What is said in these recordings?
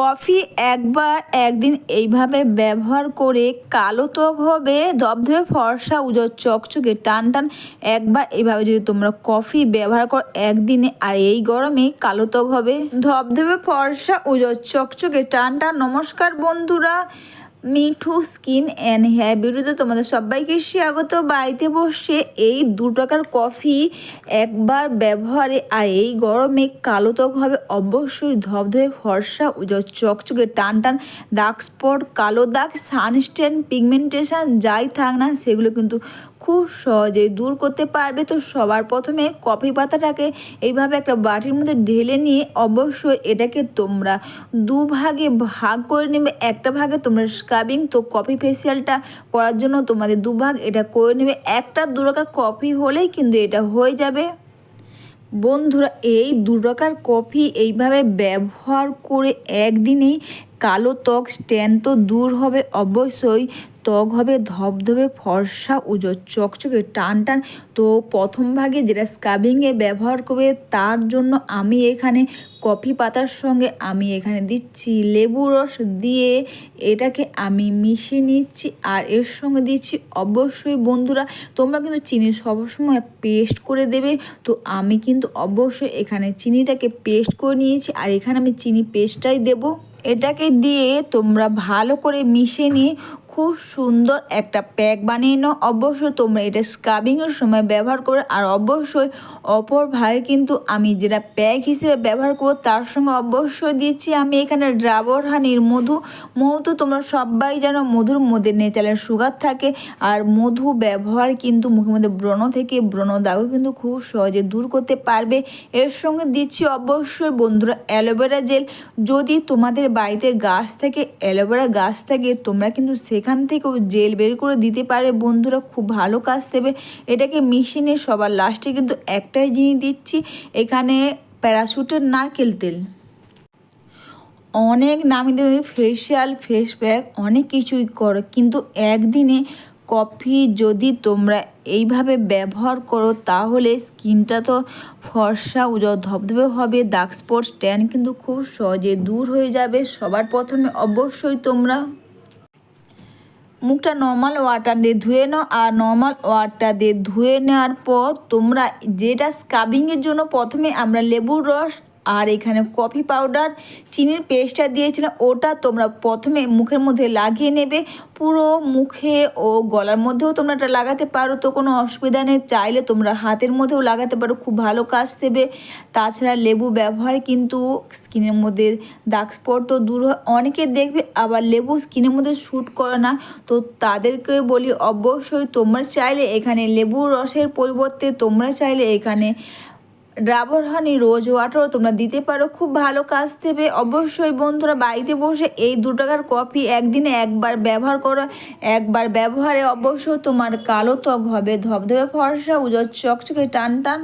Coffee একবার একদিন এইভাবে ব্যবহার করে কালো ত্বক হবে ধবধবে ফর্সা উজোর চকচকে টান টান। একবার এইভাবে যদি তোমরা কফি ব্যবহার করো একদিনে, আর এই গরমে কালো ত্বক হবে। ধবধবে ফর্সা উজোর চকচকে টান টান। নমস্কার বন্ধুরা মিঠু স্কিন অ্যান্ড হেয়ার বিউটিতে তোমাদের সবাইকে স্বাগত। বাড়িতে বসে এই দু টাকার কফি একবার ব্যবহারে আর এই গরমে কালো ত্বক হবে অবশ্যই ধবধবে ফর্সা চকচকে টান টান দাগ স্পট, কালো দাগ সানস্টেন পিগমেন্টেশন যাই থাক না, সেগুলো কিন্তু খুব সহজেই দূর করতে পারবে। তো সবার প্রথমে কফি পাতাটাকে এইভাবে একটা বাটির মধ্যে ঢেলে নিয়ে অবশ্যই এটাকে তোমরা দু ভাগে ভাগ করে নেবে। একটা ভাগে তোমরা স্ক্রাবিং তো কফি ফেসিয়ালটা করার জন্য তোমাদের দুভাগ এটা করে নেবে। একটা দু টাকা কফি হলেই কিন্তু এটা হয়ে যাবে। বন্ধুরা, এই দু টাকার কফি এইভাবে ব্যবহার করে একদিনেই কালো ত্বক স্ট্যান্ড তো দূর হবে অবশ্যই। ত্বক হবে, ধবধবে, ফর্সা, উজো, চকচকে, টান টান। তো প্রথম ভাগে যেটা স্কাবিংয়ে ব্যবহার করবে, তার জন্য আমি এখানে কফি পাতার সঙ্গে আমি এখানে দিচ্ছি লেবু রস দিয়ে এটাকে আমি মিশিয়ে নিচ্ছি আর এর সঙ্গে দিচ্ছি অবশ্যই বন্ধুরা, তোমরা কিন্তু চিনি সবসময় পেস্ট করে দেবে। তো আমি কিন্তু অবশ্যই এখানে চিনিটাকে পেস্ট করে নিয়েছি আর এখানে আমি চিনি পেস্টটাই দেবো। এটাকে দিয়ে তোমরা ভালো করে মিশে নিয়ে খুব সুন্দর একটা প্যাক বানিয়ে নাও। অবশ্যই তোমরা এটা স্ক্রাবিংয়ের সময় ব্যবহার করো। আর অবশ্যই অপর ভাই কিন্তু আমি যেটা প্যাক হিসেবে ব্যবহার করব, তার সঙ্গে অবশ্যই দিচ্ছি আমি এখানে ড্রাবর হানির মধু। মধু তোমরা সবাই জানো, মধুর মধ্যে নেচালের সুগার থাকে। আর মধু ব্যবহার কিন্তু মুখের মধ্যে ব্রণ থেকে ব্রণ দাগও কিন্তু খুব সহজে দূর করতে পারবে। এর সঙ্গে দিচ্ছি অবশ্যই বন্ধুরা অ্যালোভেরা জেল। যদি তোমাদের বাড়িতে গাছ থাকে, অ্যালোভেরা গাছ থাকে, তোমরা কিন্তু সে সেখান থেকেও জেল বের করে দিতে পারে। বন্ধুরা খুব ভালো কাজ দেবে। এটাকে মেশিনে সবার লাস্টে কিন্তু একটাই জিনিস দিচ্ছি, এখানে প্যারাশুটের নারকেল তেল। অনেক নামি দামি ফেসিয়াল ফেস প্যাক অনেক কিছুই করো। কিন্তু একদিনে কফি যদি তোমরা এইভাবে ব্যবহার করো, তাহলে স্কিনটা তো ফর্সা, উজ্জ্বল, ধবধবে হবে। দাগ স্পট স্ট্যান্ড কিন্তু খুব সহজে দূর হয়ে যাবে। সবার প্রথমে অবশ্যই তোমরা মুখটা নর্মাল ওয়াটার দিয়ে ধুয়ে নাও আর নর্মাল ওয়াটার দিয়ে ধুয়ে নেওয়ার পর তোমরা যেটা স্কাবিংয়ের জন্য প্রথমে আমরা লেবুর রস আর এখানে কফি পাউডার, চিনির পেস্টটা দিয়েছিলাম, ওটা তোমরা প্রথমে মুখের মধ্যে লাগিয়ে নেবে। পুরো মুখে ও গলার মধ্যেও তোমরা এটা লাগাতে পারো, তো কোনো অসুবিধা নেই। চাইলে তোমরা হাতের মধ্যেও লাগাতে পারো, খুব ভালো কাজ দেবে। তাছাড়া লেবু ব্যবহার কিন্তু স্কিনের মধ্যে দাগ স্পট তো দূর হয়। অনেকে দেখবে আবার লেবু স্কিনের মধ্যে শ্যুট করে না, তো তাদেরকে বলি অবশ্যই তোমরা চাইলে এখানে লেবুর রসের পরিবর্তে তোমরা চাইলে এখানে ড্রাবর হানি, রোজ ওয়াটার তোমরা দিতে পারো। খুব ভালো কাজ দেবে। অবশ্যই বন্ধুরা বাড়িতে বসে এই দু টাকার কফি একদিনে একবার ব্যবহার করো, একবার ব্যবহারে অবশ্যই তোমার কালো ত্বক হবে। ধবধবে ফর্সা, উজর চকচকে টান টান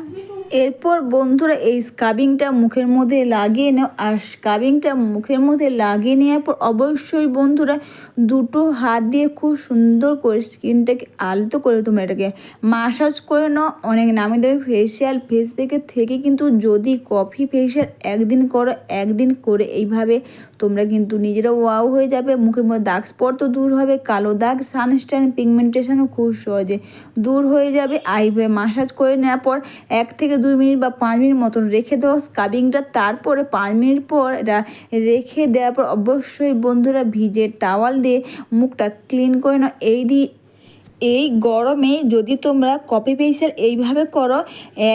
এরপর বন্ধুরা এই স্কাবিংটা মুখের মধ্যে লাগিয়ে নাও। আর স্কাবিংটা মুখের মধ্যে লাগিয়ে নেওয়ার পর অবশ্যই বন্ধুরা দুটো হাত দিয়ে খুব সুন্দর করে স্কিনটাকে আলতো করে তোমরা এটাকে মাসাজ করে নাও। অনেক নামি দামি ফেসিয়াল ফেস প্যাকের থেকে কিন্তু যদি কফি ফেসিয়াল একদিন করো, একদিন করে এইভাবে তোমরা কিন্তু নিজেরা ওয়াও হয়ে যাবে। মুখের মধ্যে দাগ স্পট তো দূর হবে, কালো দাগ সানস্টাইন পিগমেন্টেশনও খুব সহজে দূর হয়ে যাবে। এইভাবে মাসাজ করে নেওয়ার পর এক থেকে দুই মিনিট বা পাঁচ মিনিট মতন রেখে দেওয়া স্কাবিংটা, তারপরে পাঁচ মিনিট পর এটা রেখে দেওয়ার পর অবশ্যই বন্ধুরা ভিজে টাওয়াল দিয়ে মুখটা ক্লিন করে নাও। এই দিয়ে এই গরমে যদি তোমরা কপি পেন্সিল এইভাবে করো,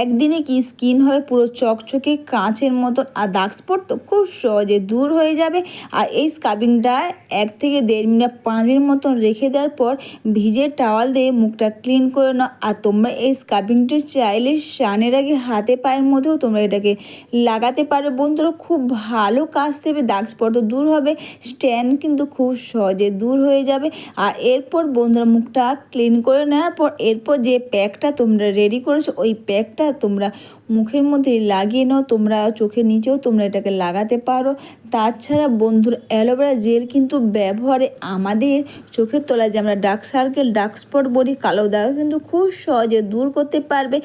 একদিনে কি স্কিন হবে পুরো চকচকে কাঁচের মতন আর দাগ স্পট তো খুব সহজে দূর হয়ে যাবে। আর এই স্কাবিংটা এক থেকে দেড় মিনিট, পাঁচ মিনিট মতন রেখে দেওয়ার পর ভিজে টাওয়াল দিয়ে মুখটা ক্লিন করে নাও। আর তোমরা এই স্কাবিংটা চাইলে স্নানের আগে হাতে পায়ের মধ্যেও তোমরা এটাকে লাগাতে পারো। বন্ধুরা, খুব ভালো কাজ দেবে দাগ স্পট তো দূর হবে স্ট্যান্ড কিন্তু খুব সহজে দূর হয়ে যাবে। আর এরপর বন্ধুরা মুখটা ক্লিন করে নেওয়ার পর এরপর যে প্যাকটা তোমরা রেডি করেছ, ওই প্যাকটা তোমরা মুখের মধ্যে লাগিয়ে নাও। তোমরা চোখের নিচেও তোমরা এটাকে লাগাতে পারো। তাছাড়া বন্ধুর অ্যালোভেরা জেল কিন্তু ব্যবহারে আমাদের চোখের তলায় যে আমরা ডার্ক সার্কেল ডার্ক স্পট বলি, কালো দাগ কিন্তু খুব সহজে দূর করতে পারবে।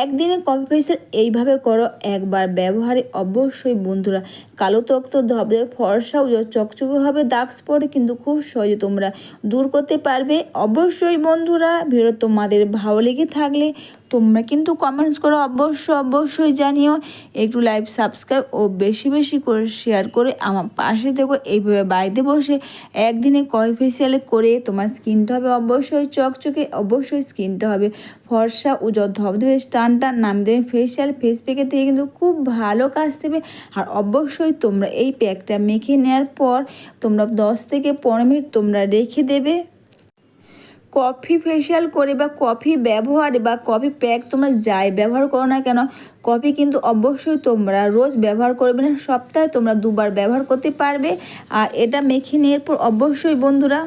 একদিনে কফি ফেসিয়াল এইভাবে করো, একবার ব্যবহারে অবশ্যই বন্ধুরা কালো ত্বক তো ধবে ফর্সাও চকচকে হবে দাগ স্পট কিন্তু খুব সহজে তোমরা দূর করতে পারবে। অবশ্যই বন্ধুরা ভিডিও তোমাদের ভালো লেগে থাকলে তোমরা কিন্তু কমেন্টস করো অবশ্যই অবশ্যই জানিও। একটু লাইভ সাবস্ক্রাইব ও বেশি বেশি করে শেয়ার করে আমার পাশে দেখো এইভাবে বাড়িতে বসে একদিনে কয় ফেসিয়ালে করে তোমার স্কিনটা হবে অবশ্যই চকচকে, অবশ্যই স্কিনটা হবে। ফর্সা ও ধবধবে টান টান নাম দেবে ফেসিয়াল ফেস প্যাকের থেকে কিন্তু খুব ভালো কাজ দেবে। আর অবশ্যই তোমরা এই প্যাকটা মেখে নেওয়ার পর তোমরা দশ থেকে পনেরো মিনিট তোমরা রেখে দেবে। কফি ফেশিয়াল করে বা কফি ব্যবহারে বা কফি প্যাক তোমরা যাই ব্যবহার করো না কেন, কফি কিন্তু অবশ্যই তোমরা রোজ ব্যবহার করবে না, সপ্তাহে তোমরা দুবার ব্যবহার করতে পারবে। আর এটা মেখে নেওয়ার পর অবশ্যই বন্ধুরা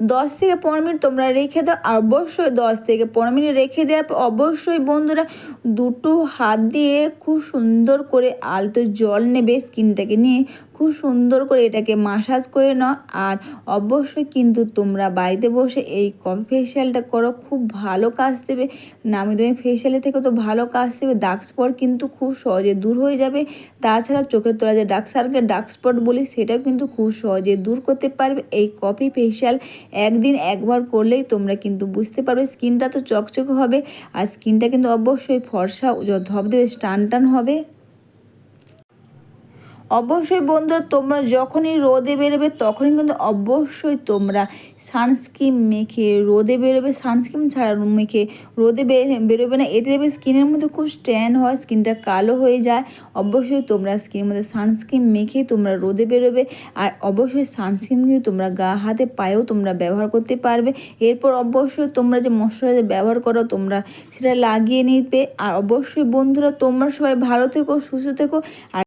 দশ থেকে পনেরো মিনিট তোমরা রেখে দাও আর অবশ্যই দশ থেকে পনেরো মিনিট রেখে দেওয়ার পর অবশ্যই বন্ধুরা দুটো হাত দিয়ে খুব সুন্দর করে আলতো জল নেবে স্কিনটাকে নিয়ে। খুব সুন্দর করে এটাকে মাসাজ করে নাও। আর অবশ্যই কিন্তু তোমরা বাড়িতে বসে এই কফি ফেশিয়ালটা করো, খুব ভালো কাজ দেবে। নামি দামি ফেশিয়ালের থেকে তো ভালো কাজ দেবে। ডার্ক স্পট কিন্তু খুব সহজে দূর হয়ে যাবে। তাছাড়া চোখের তোলা যে ডার্ক সার্কেল ডার্ক স্পট বলি, সেটাও কিন্তু খুব সহজে দূর করতে পারবে। এই কফি ফেশিয়াল একদিন একবার করলেই তোমরা কিন্তু বুঝতে পারবে স্কিনটা তো চকচকে হবে। আর স্কিনটা কিন্তু অবশ্যই ফর্সা ধব দেবে টান টান হবে। অবশ্যই বন্ধুরা তোমরা যখনই রোদে বেরোবে তখনই কিন্তু অবশ্যই তোমরা সানস্ক্রিন মেখে, রোদে বেরোবে সানস্ক্রিন ছাড়া মেখে, রোদে বেরোবে না। এতে দেবে স্কিনের মধ্যে খুব স্ট্যান হয়, স্কিনটা কালো হয়ে যায়। অবশ্যই তোমরা স্কিনের মধ্যে সানস্ক্রিন মেখে তোমরা রোদে বেরোবে। আর অবশ্যই সানস্ক্রিন কিন্তু তোমরা গা, হাতে, পায়েও তোমরা ব্যবহার করতে পারবে। এরপর অবশ্যই তোমরা যে মশলাইজার ব্যবহার করো, তোমরা সেটা লাগিয়ে নিবে। আর অবশ্যই বন্ধুরা, তোমরা সবাই ভালো থেকো, সুস্থ থেকো। আর